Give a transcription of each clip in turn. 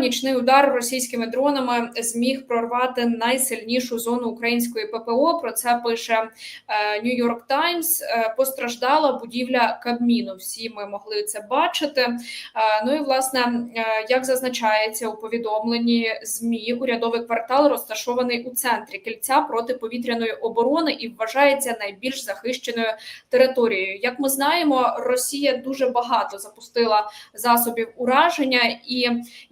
Нічний удар російськими дронами зміг прорвати найсильнішу зону української ППО. Про це пише Нью-Йорк Таймс. Постраждала будівля Кабміну. Всі ми могли це бачити. Е, Ну і власне, е, як зазначається у повідомленні змі, урядовий квартал розташований у центрі кільця протиповітряної оборони і вважається найбільш захищеною територією. Як ми знаємо, Росія дуже багато запустила засобів ураження, і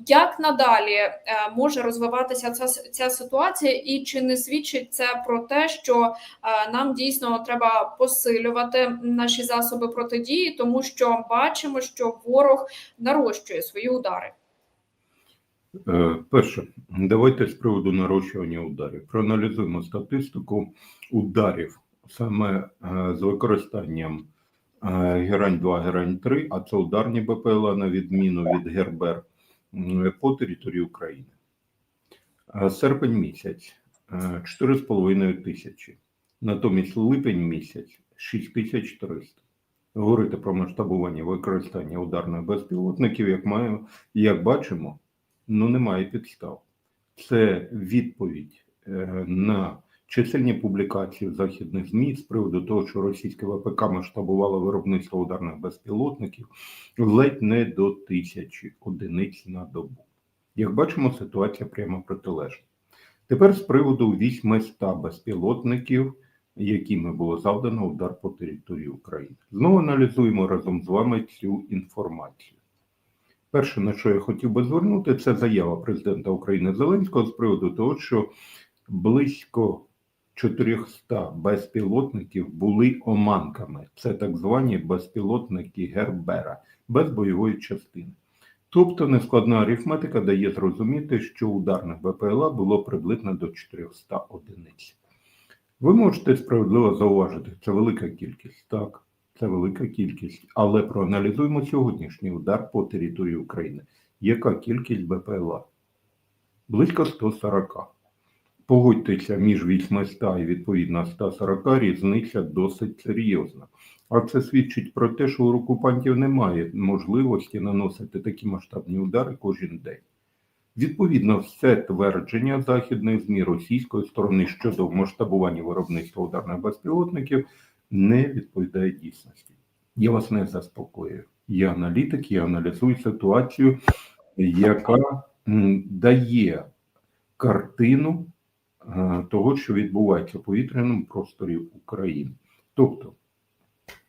як надалі е, може розвиватися ця, ця ситуація, і чи не свідчить це про те, що е, нам дійсно треба посилювати наші засоби протидії, тому що бачимо, що ворог нарощує свої удари. Е, Перше, давайте з приводу нарощування ударів. Проаналізуємо статистику ударів саме з використанням Герань 2, Герань 3, а це ударні БПЛА на відміну від Гербер по території України. Е, Серпень місяць е, 4,5 тисячі. Натомість липень місяць 6300. Говорити про масштабування використання ударних безпілотників, як маємо, як бачимо, ну немає підстав. Це відповідь е, на чисельні публікації в західних ЗМІ з приводу того, що російське ВПК масштабувало виробництво ударних безпілотників ледь не до тисячі одиниць на добу. Як бачимо, ситуація прямо протилежна. Тепер з приводу 800 безпілотників, якими було завдано удар по території України. Знову аналізуємо разом з вами цю інформацію. Перше, на що я хотів би звернути, це заява президента України Зеленського з приводу того, що близько 400 безпілотників були оманками. Це так звані безпілотники Гербера без бойової частини. Тобто нескладна арифметика дає зрозуміти, що ударних БПЛА було приблизно до 400 одиниць. Ви можете справедливо зауважити, це велика кількість. Так, це велика кількість. Але проаналізуємо сьогоднішній удар по території України. Яка кількість БПЛА? Близько 140. Погодьтеся, між 800 і відповідно 140 різниця досить серйозна. А це свідчить про те, що у окупантів немає можливості наносити такі масштабні удари кожен день. Відповідно, все твердження західних ЗМІ російської сторони щодо масштабування виробництва ударних безпілотників не відповідає дійсності. Я вас не заспокоюю. Я аналітик, я аналізую ситуацію, яка дає картину того, що відбувається в повітряному просторі України. Тобто,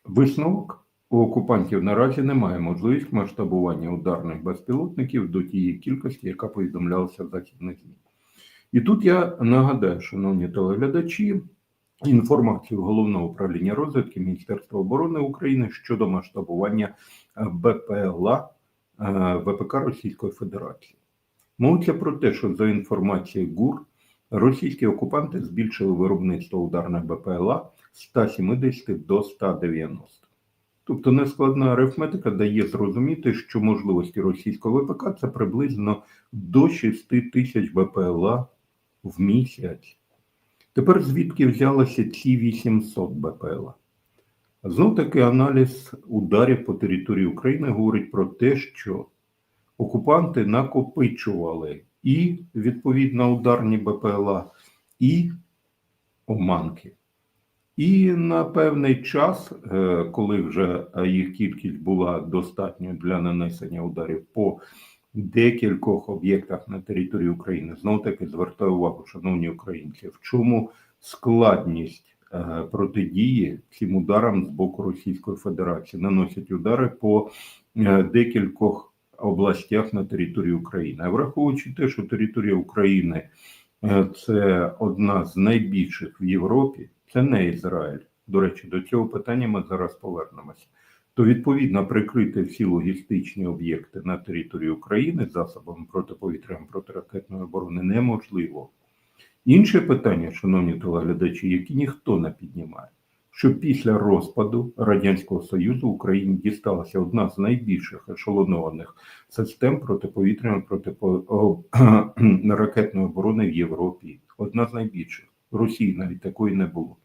висновок у окупантів наразі немає можливість масштабування ударних безпілотників до тієї кількості, яка повідомлялася в західних ЗМІ. І тут я нагадаю, шановні телеглядачі, інформацію головного управління розвідки Міністерства оборони України щодо масштабування е, БПЛА е, ВПК Російської Федерації. Мовиться про те, що за інформацією ГУР, російські окупанти збільшили виробництво ударних БПЛА з 170 до 190. Тобто нескладна арифметика дає зрозуміти, що можливості російського ВПК це приблизно до 6 тисяч БПЛА в місяць. Тепер звідки взялися ці 800 БПЛА? Знов таки аналіз ударів по території України говорить про те, що окупанти накопичували і відповідно ударні БПЛА, і оманки. І на певний час, е, коли вже їх кількість була достатньою для нанесення ударів по декількох об'єктах на території України, знов таки звертаю увагу, шановні українці, в чому складність е, протидії цим ударам з боку Російської Федерації наносять удари по е, декількох областях на території України. А враховуючи те, що територія України е, це одна з найбільших в Європі, це не Ізраїль. До речі, до цього питання ми зараз повернемося. То відповідно прикрити всі логістичні об'єкти на території України засобами протиповітряної протиракетної оборони неможливо. Інше питання, шановні телеглядачі, які ніхто не піднімає, що після розпаду Радянського Союзу Україні дісталася одна з найбільших ешелонованих систем протиповітряної протиракетної оборони в Європі. Одна з найбільших. Росії навіть такої не було.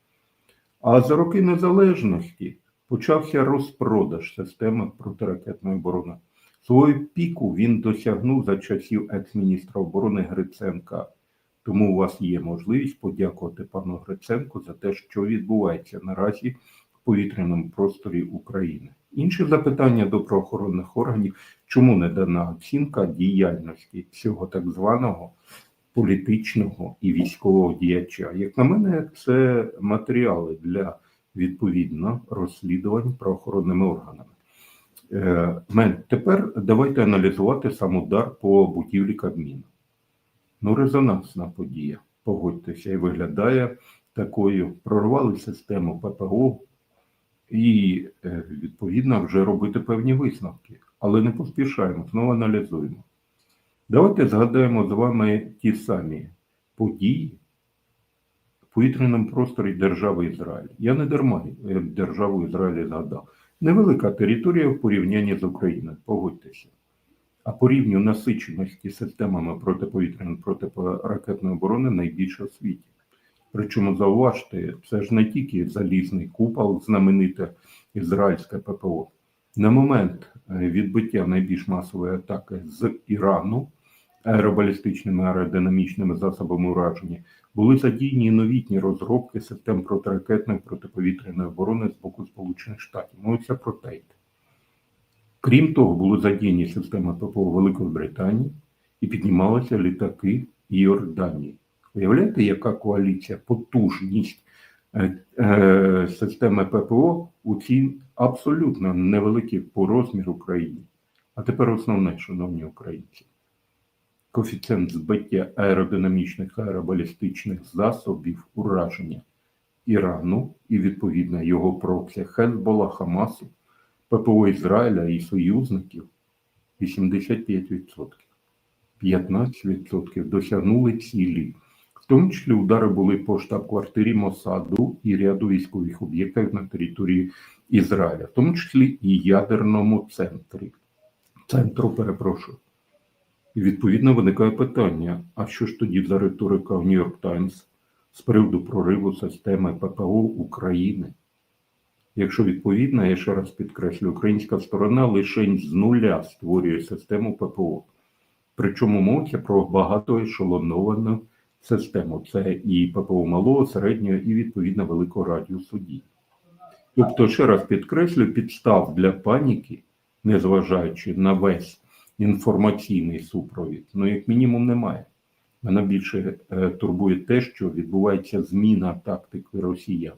А за роки незалежності почався розпродаж системи протиракетної оборони Свою піку він досягнув за часів екс-міністра оборони Гриценка. Тому у вас є можливість подякувати пану Гриценку за те, що відбувається наразі в повітряному просторі України. Інше запитання до правоохоронних органів: чому не дана оцінка діяльності цього так званого політичного і військового діяча? Як на мене, це матеріали для відповідно розслідувань правоохоронними органами. Е, Мен, тепер давайте аналізувати сам удар по будівлі Кабміну. Ну, резонансна подія, погодьтеся, і виглядає такою. Прорвали систему ППО і, е, відповідно, вже робити певні висновки. Але не поспішаємо, знову аналізуємо. Давайте згадаємо з вами ті самі події в повітряному просторі держави Ізраїль. Я не дарма е, державу Ізраїль згадав. Невелика територія в порівнянні з Україною, погодьтеся. А по рівню насиченості системами протиповітряної протиракетної оборони найбільше в світі. Причому зауважте, це ж не тільки залізний купол, знамените ізраїльське ППО. На момент е, відбиття найбільш масової атаки з Ірану аеробалістичними аеродинамічними засобами ураження були задіяні новітні розробки систем протиракетної протиповітряної оборони з боку Сполучених Штатів. Мовиться про ТЕЙТ. Крім того, були задіяні системи ППО Великої Британії і піднімалися літаки Йорданії. Уявляєте, яка коаліція, потужність е, е, системи ППО у цій абсолютно невеликій по розміру країні. А тепер основне, шановні українці. Коефіцієнт збиття аеродинамічних аеробалістичних засобів ураження Ірану і відповідно його проксі Хезбола, Хамасу, ППО Ізраїля і союзників 85%. 15% досягнули цілі. В тому числі удари були по штаб-квартирі Мосаду і ряду військових об'єктів на території Ізраїля, в тому числі і ядерному центрі. Центру, перепрошую. І відповідно виникає питання: а що ж тоді за риторика в Нью-Йорк Таймс з приводу прориву системи ППО України? Якщо відповідно, я ще раз підкреслю, українська сторона лише з нуля створює систему ППО. Причому мовиться про багатоешелоновану систему. Це і ППО малого, середнього і відповідно великого радіусу дій. Тобто, ще раз підкреслю, підстав для паніки, незважаючи на весь інформаційний супровід, ну, як мінімум, немає. Мене більше е, турбує те, що відбувається зміна тактики росіян.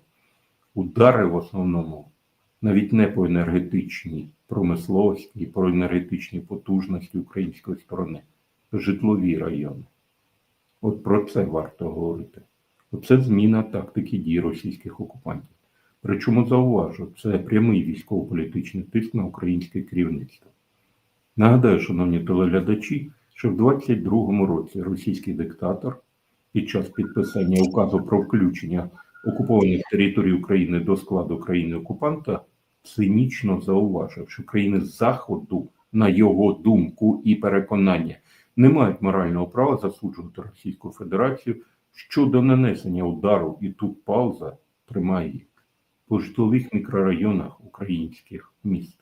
Удари в основному навіть не по енергетичній промисловості про енергетичні потужності української сторони, житлові райони. От про це варто говорити. Оце зміна тактики дій російських окупантів. Причому зауважу, це прямий військово-політичний тиск на українське керівництво. Нагадаю, шановні телеглядачі, що в 22-му році російський диктатор під час підписання указу про включення окупованих територій України до складу країни окупанта цинічно зауважив, що країни Заходу, на його думку і переконання, не мають морального права засуджувати Російську Федерацію щодо нанесення удару, і тут пауза тримає їх по житлових мікрорайонах українських міст.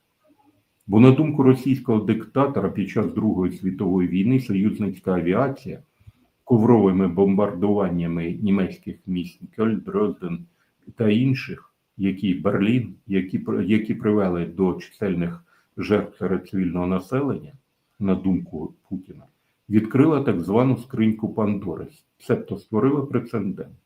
Бо, на думку російського диктатора, під час Другої світової війни союзницька авіація ковровими бомбардуваннями німецьких міст Кьоль, Дрозден та інших, які Берлін, які, які привели до чисельних жертв серед цивільного населення, на думку Путіна, відкрила так звану скриньку Пандори, себто створила прецедент.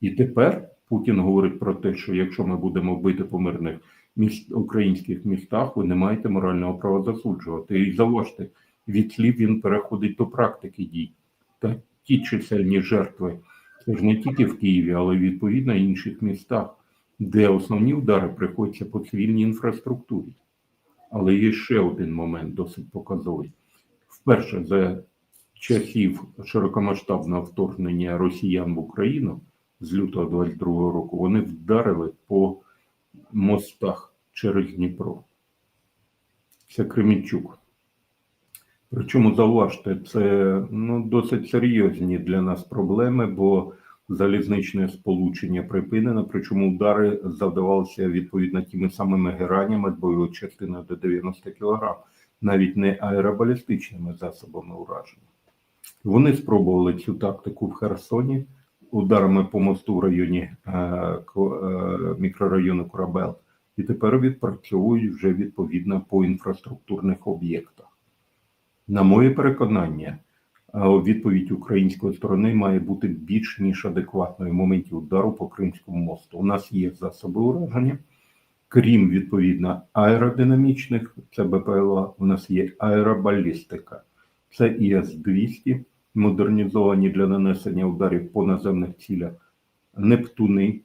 І тепер Путін говорить про те, що якщо ми будемо бити по мирних міст, українських містах, ви не маєте морального права засуджувати. І заважте, від слів він переходить до практики дій. Та ті чисельні жертви, це ж не тільки в Києві, але відповідно інших містах, де основні удари приходяться по цивільній інфраструктурі. Але є ще один момент досить показовий. Вперше за часів широкомасштабного вторгнення росіян в Україну з лютого 22 року вони вдарили по мостах через Дніпро. Це Кременчук. Причому зауважте, це ну, досить серйозні для нас проблеми, бо залізничне сполучення припинено, причому удари завдавалися відповідно тими самими геранями з бойовою частиною до 90 кг. навіть не аеробалістичними засобами ураження. Вони спробували цю тактику в Херсоні ударами по мосту в районі е, е, мікрорайону Корабел, і тепер відпрацьовують вже відповідно по інфраструктурних об'єктах. На моє переконання, е, відповідь української сторони має бути більш ніж адекватною в моменті удару по Кримському мосту. У нас є засоби ураження, крім відповідно аеродинамічних, це БПЛА, у нас є аеробалістика, це ІС-200, модернізовані для нанесення ударів по наземних цілях, Нептуни,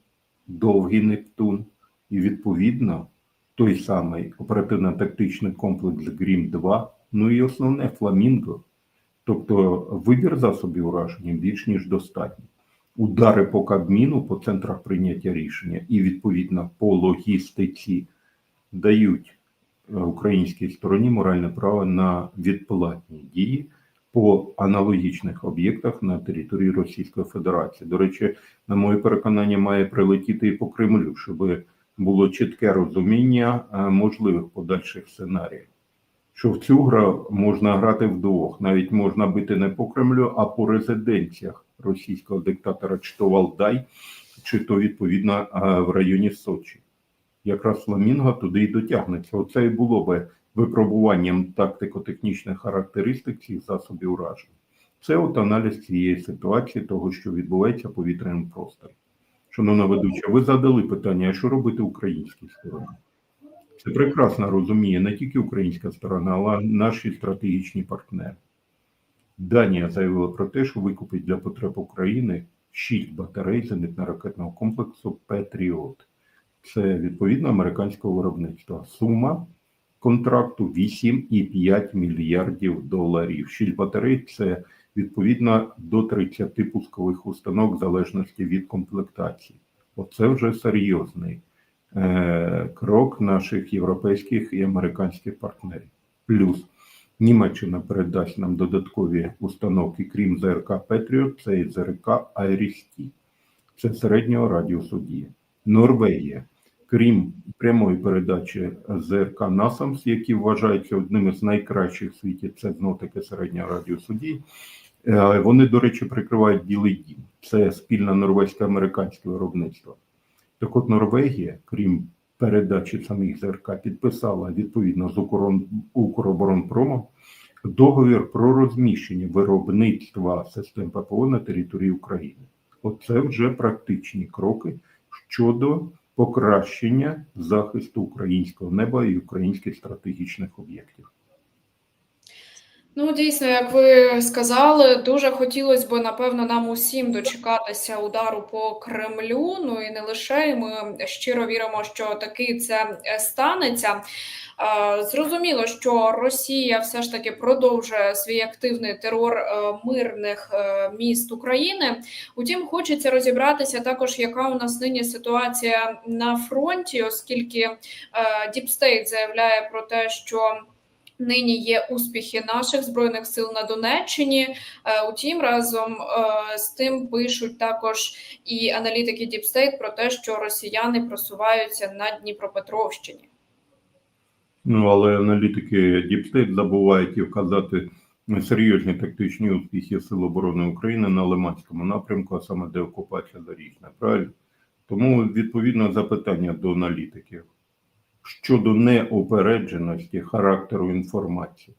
довгий Нептун, і відповідно той самий оперативно-тактичний комплекс Грім-2, ну і основне Фламінго. Тобто вибір засобів ураження більш ніж достатній. Удари по Кабміну, по центрах прийняття рішення і відповідно по логістиці дають е, українській стороні моральне право на відплатні дії по аналогічних об'єктах на території Російської Федерації. До речі, на моє переконання, має прилетіти і по Кремлю, щоб було чітке розуміння е, можливих подальших сценаріїв. Що в цю гру можна грати вдвох, навіть можна бити не по Кремлю, а по резиденціях російського диктатора, чи то Валдай, чи то відповідно в районі Сочі. Якраз Фламінго туди і дотягнеться. Оце і було би випробуванням тактико-технічних характеристик цих засобів ураження. Це от аналіз цієї ситуації, того, що відбувається в повітряному просторі. Шановна ведуча, ви задали питання, а що робити українській стороні? Це прекрасно розуміє не тільки українська сторона, але й наші стратегічні партнери. Данія заявила про те, що викупить для потреб України 6 батарей зенитно-ракетного комплексу Петріот. Це відповідно американського виробництва. Сума контракту 8,5 мільярдів доларів. 6 батарей це відповідно до 30 пускових установок в залежності від комплектації. Оце вже серйозний крок наших європейських і американських партнерів. Плюс Німеччина передасть нам додаткові установки, крім ЗРК Петріот, це і ЗРК Айрісті. Це середнього радіусу дії. Норвегія, крім прямої передачі ЗРК Насамс, які вважаються одними з найкращих в світі, це знов таки середнього радіусу дії. Е, Вони, до речі, прикривають Білий Дім. Це спільне норвезько-американське виробництво. Так от Норвегія, крім передачі самих ЗРК, підписала відповідно з Укроборонпромом договір про розміщення виробництва систем ППО на території України. Оце вже практичні кроки щодо покращення захисту українського неба і українських стратегічних об'єктів. Ну, дійсно, як ви сказали, дуже хотілося б, напевно, нам усім дочекатися удару по Кремлю. Ну і не лише і ми щиро віримо, що таки це е, станеться. Зрозуміло, що Росія все ж таки продовжує свій активний терор е, мирних е, міст України. Утім, хочеться розібратися також, яка у нас нині ситуація на фронті, оскільки Діпстейт заявляє про те, що Нині є успіхи наших збройних сил на Донеччині. Е, Утім, разом е, з тим пишуть також і аналітики State про те, що росіяни просуваються на Дніпропетровщині. Ну, але аналітики State забувають і вказати серйозні тактичні успіхи Сил оборони України на Лиманському напрямку, а саме деокупація Зарічна. Правильно? Тому відповідно запитання до аналітиків щодо неопередженості характеру інформації.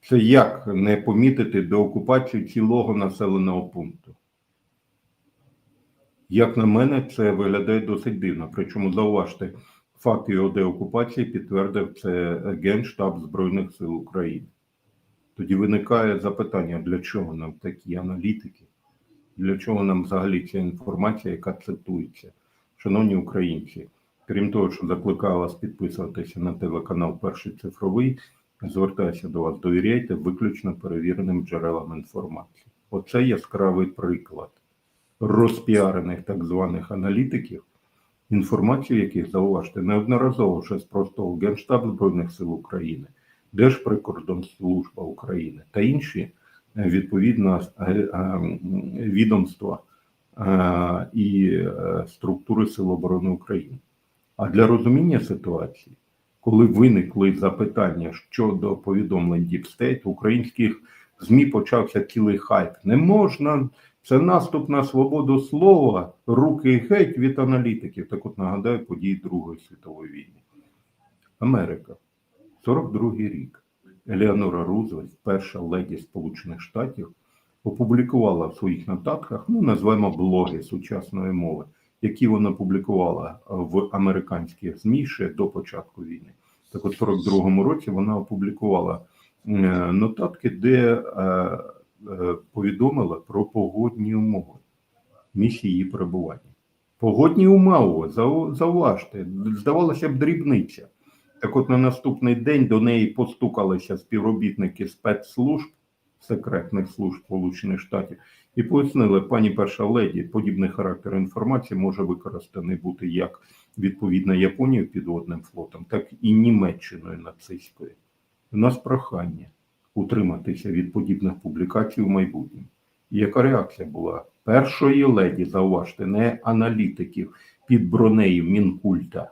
Це як не помітити деокупацію цілого населеного пункту? Як на мене, це виглядає досить дивно. Причому зауважте, факт його деокупації підтвердив це Генштаб Збройних сил України. Тоді виникає запитання, для чого нам такі аналітики? Для чого нам взагалі ця інформація, яка цитується? Шановні українці, крім того, що закликаю вас підписуватися на телеканал Перший цифровий, звертаюся до вас, довіряйте виключно перевіреним джерелам інформації. Оце яскравий приклад розпіарених так званих аналітиків, інформацію яких зауважте неодноразово вже спростував Генштаб Збройних сил України, Держприкордонслужба України та інші е, відповідно е, е, відомства і структури Сил оборони України. А для розуміння ситуації коли виникли запитання щодо повідомлень Діпстейт, українських ЗМІ почався цілий хайп. Не можна, це наступ на свободу слова, руки геть від аналітиків. Так от нагадаю події Другої світової війни. Америка, 42-й рік. Елеонора Рузвельт, перша леді Сполучених Штатів, опублікувала в своїх нотатках, ну назвемо блоги сучасної мови, які вона публікувала в американських ЗМІ ще до початку війни. Так от, в 42-му році вона опублікувала е, нотатки, де е, е, повідомила про погодні умови місії її перебування. Погодні умови, зауважте, здавалося б, дрібниця. Так от на наступний день до неї постукалися співробітники спецслужб, секретних служб Сполучених Штатів, і пояснили, пані перша леді, подібний характер інформації може використаний бути як відповідно Японією підводним флотом, так і Німеччиною нацистською. У нас прохання утриматися від подібних публікацій в майбутньому. І яка реакція була? Першої леді, зауважте, не аналітиків під бронею Мінкульта.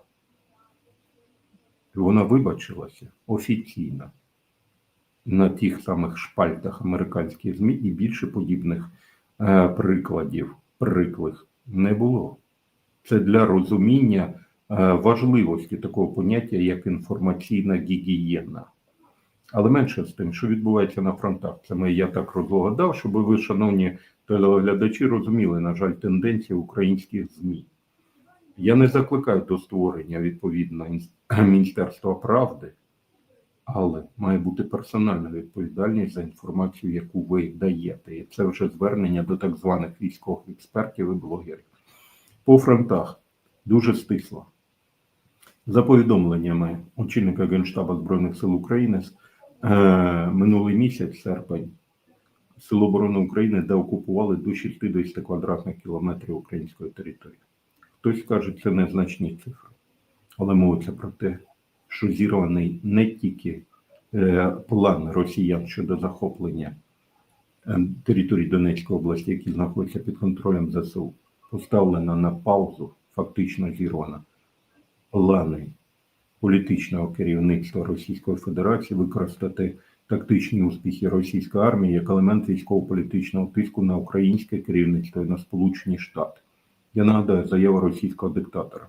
Вона вибачилася офіційно на тих самих шпальтах американських ЗМІ і більше подібних прикладів приклих не було. Це для розуміння е, важливості такого поняття, як інформаційна гігієна. Але менше з тим, що відбувається на фронтах, це ми я так розгадав, щоб ви, шановні телеглядачі, розуміли, на жаль, тенденції українських ЗМІ. Я не закликаю до створення відповідно Міністерства правди, але має бути персональна відповідальність за інформацію, яку ви даєте. І це вже звернення до так званих військових експертів і блогерів. По фронтах дуже стисло. За повідомленнями очільника Генштабу Збройних сил України, е, минулий місяць, серпень, Сили оборони України деокупували до 60 квадратних кілометрів української території. Хтось каже, це незначні цифри, але мовиться про те, що зірваний не тільки план росіян щодо захоплення е, території Донецької області, які знаходяться під контролем ЗСУ, поставлена на паузу, фактично зірвана плани політичного керівництва Російської Федерації використати тактичні успіхи російської армії як елемент військово-політичного тиску на українське керівництво і на Сполучені Штати. Я нагадаю заяву російського диктатора.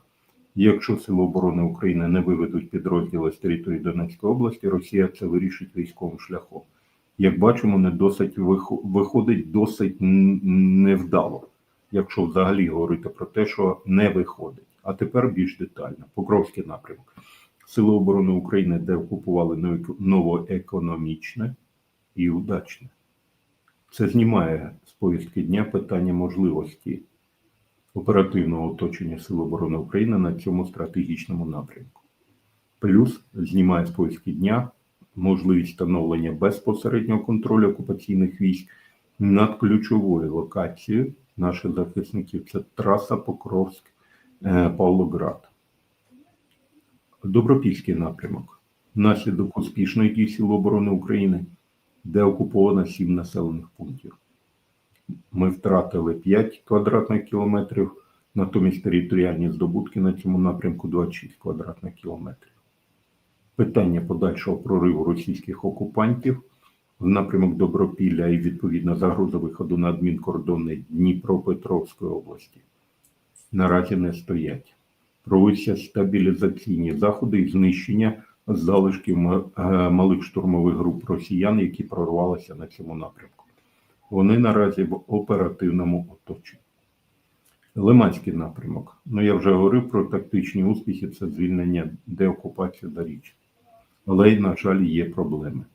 Якщо Сили оборони України не виведуть підрозділи з території Донецької області, Росія це вирішить військовим шляхом. Як бачимо, не досить виходить досить невдало, якщо взагалі говорити про те, що не виходить. А тепер більш детально. Покровський напрямок. Сили оборони України деокупували нове- новоекономічне і удачне. Це знімає з повістки дня питання можливості оперативного оточення Сил оборони України на цьому стратегічному напрямку. Плюс знімає з повістки дня можливість встановлення безпосереднього контролю окупаційних військ над ключовою локацією наших захисників. Це траса Покровськ е, Павлоград. Добропільський напрямок. Внаслідок успішної дії Сил оборони України, де окуповано 7 населених пунктів. Ми втратили 5 квадратних кілометрів, натомість територіальні здобутки на цьому напрямку 26 квадратних кілометрів. Питання подальшого прориву російських окупантів в напрямок Добропілля і відповідно загроза виходу на адмінкордони Дніпропетровської області наразі не стоять. Проводяться стабілізаційні заходи і знищення залишків е, малих штурмових груп росіян, які прорвалися на цьому напрямку. Вони наразі в оперативному оточенні. Лиманський напрямок. Ну я вже говорив про тактичні успіхи, це звільнення деокупація Заріччя. Але й, на жаль, є проблеми.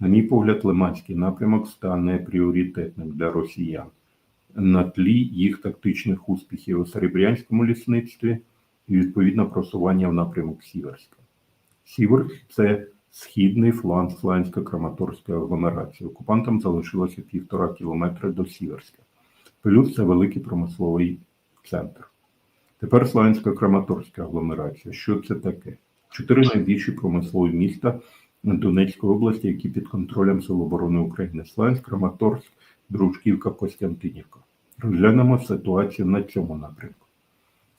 На мій погляд, Лиманський напрямок стане пріоритетним для росіян на тлі їх тактичних успіхів у Серебрянському лісництві і відповідно просування в напрямок Сіверська. Сіверськ це східний фланг Слансько-Краматорської агломерації. Окупантам залишилося півтора кілометри до Сіверська. Плюс це великий промисловий центр. Тепер Славянсько-Краматорська агломерація. Що це таке? Чотири найбільші промислові міста Донецької області, які під контролем Сил оборони України. Славянськ, Краматорськ, Дружківка, Костянтинівка. Розглянемо ситуацію на цьому напрямку.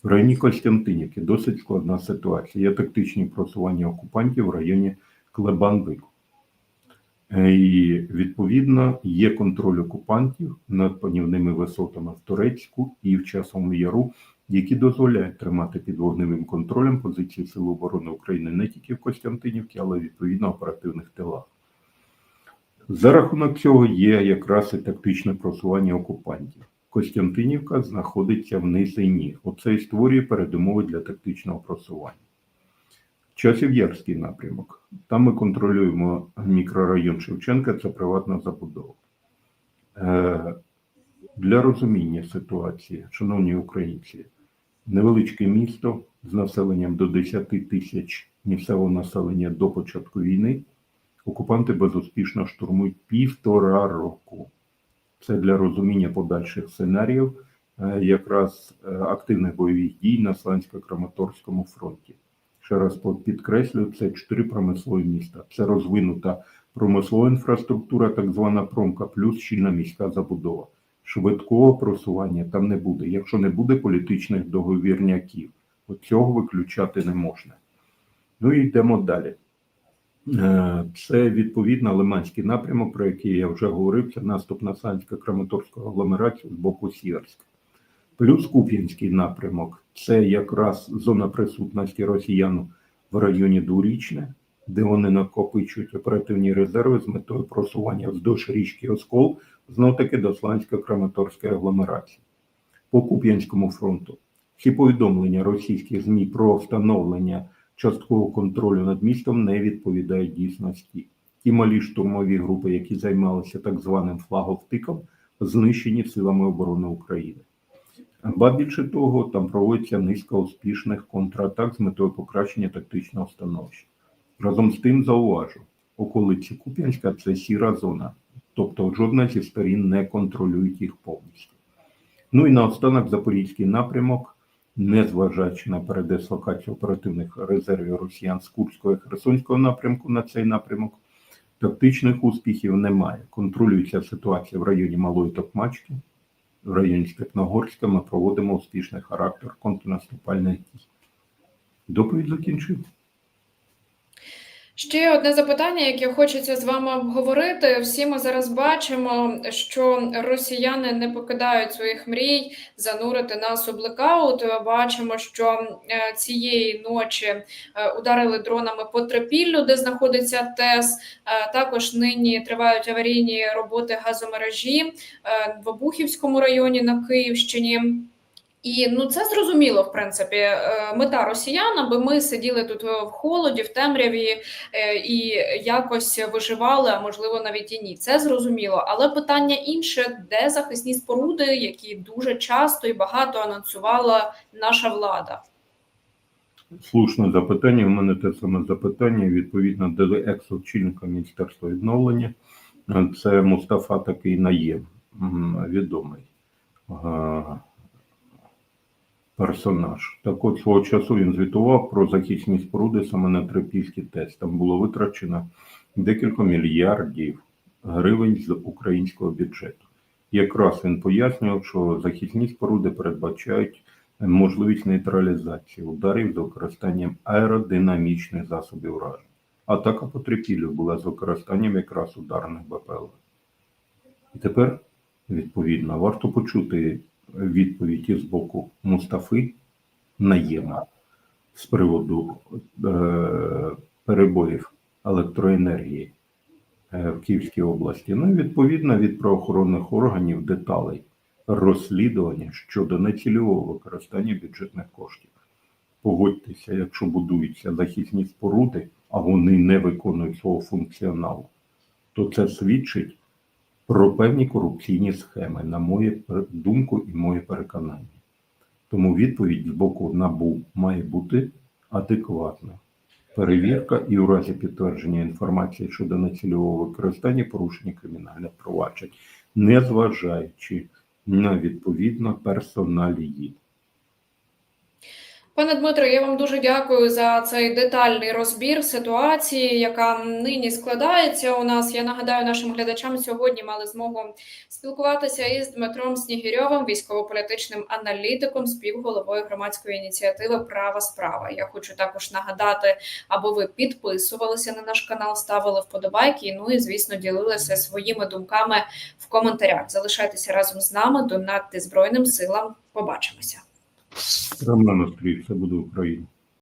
В районі Костянтинівки досить складна ситуація. Є тактичні просування окупантів в районі Клебан-Вику. Е, І відповідно є контроль окупантів над панівними висотами в Турецьку і в Часовому Яру, які дозволяють тримати під вогневим контролем позиції Сил оборони України не тільки в Костянтинівці, але й відповідно оперативних тилах. За рахунок цього є якраз і тактичне просування окупантів. Костянтинівка знаходиться в низині. Оце і створює передумови для тактичного просування. Часів'ярський напрямок. Там ми контролюємо мікрорайон Шевченка, це приватна забудова. Е, Для розуміння ситуації, шановні українці, невеличке місто з населенням до 10 тисяч місцевого населення до початку війни. Окупанти безуспішно штурмують півтора року. Це для розуміння подальших сценаріїв е, якраз е, активних бойових дій на Слансько-Краматорському фронті. Ще раз підкреслюю, це чотири промислові міста. Це розвинута промислова інфраструктура, так звана промка, плюс щільна міська забудова. Швидкого просування там не буде, якщо не буде політичних договірняків. От цього виключати не можна. Ну і йдемо далі. Е, Це відповідно Лиманський напрямок, про який я вже говорив, це наступ на Сансько-Краматорську агломерацію з боку Сіверська. Плюс Куп'янський напрямок це якраз зона присутності росіян в районі Дворічне, де вони накопичують оперативні резерви з метою просування вздовж річки Оскол, знов таки до Слансько-Краматорської агломерації. По Куп'янському фронту всі повідомлення російських ЗМІ про встановлення часткового контролю над містом не відповідають дійсності. Ті малі штурмові групи, які займалися так званим флаговтиком, знищені силами оборони України. Ба більше того, там проводиться низка успішних контратак з метою покращення тактичного становища. Разом з тим зауважу, околиці Куп'янська це сіра зона, тобто жодна зі сторін не контролює їх повністю. Ну і наостанок Запорізький напрямок, незважаючи на передислокацію оперативних резервів росіян з Курського і Херсонського напрямку на цей напрямок, тактичних успіхів немає. Контролюється ситуація в районі Малої Токмачки, в районі Степногорська ми проводимо успішний характер контрнаступальних дій. Доповідь закінчив. Ще одне запитання, яке хочеться з вами обговорити. Всі ми зараз бачимо, що росіяни не покидають своїх мрій занурити нас у блекаут. Бачимо, що е, цієї ночі е, ударили дронами по Трипіллю, де знаходиться ТЕС. Е, Також нині тривають аварійні роботи газомережі в Обухівському районі на Київщині. І ну це зрозуміло, в принципі, Е, мета росіян, аби ми сиділи тут в холоді, в темряві е, і якось виживали, а можливо навіть і ні. Це зрозуміло. Але питання інше, де захисні споруди, які дуже часто і багато анонсувала наша влада. Слушне запитання. У мене те саме запитання. Відповідно до екс-очільника Міністерства відновлення. Це Мустафа такий наєм, відомий е, персонаж. Так от свого часу він звітував про захисні споруди саме на Трипільський ТЕС. Там було витрачено декілька мільярдів гривень з українського бюджету. Якраз він пояснював, що захисні споруди передбачають можливість нейтралізації ударів з використанням аеродинамічних засобів ураження. Атака по Трипіллю була з використанням якраз ударних БПЛ. І тепер, відповідно, варто почути відповідь із боку Мустафи Наєма з приводу е, перебоїв електроенергії е, в Київській області. Ну і відповідно від правоохоронних органів деталей розслідування щодо нецільового використання бюджетних коштів. Погодьтеся, якщо будуються захисні споруди, а вони не виконують свого функціоналу, то це свідчить про певні корупційні схеми, на мою думку і моє переконання. Тому відповідь з боку НАБУ має бути адекватна. Перевірка і у разі підтвердження інформації щодо нецільового використання порушення кримінальних проваджень, незважаючи на відповідно персоналії. Пане Дмитре, я вам дуже дякую за цей детальний розбір ситуації, яка нині складається у нас. Я нагадаю нашим глядачам сьогодні мали змогу спілкуватися із Дмитром Снігірьовим, військово-політичним аналітиком, співголовою громадської ініціативи Права справа. Я хочу також нагадати, аби ви підписувалися на наш канал, ставили вподобайки. Ну і звісно, ділилися своїми думками в коментарях. Залишайтеся разом з нами. Донатьте Збройним силам. Побачимося. Роман Острів, це буде Україна.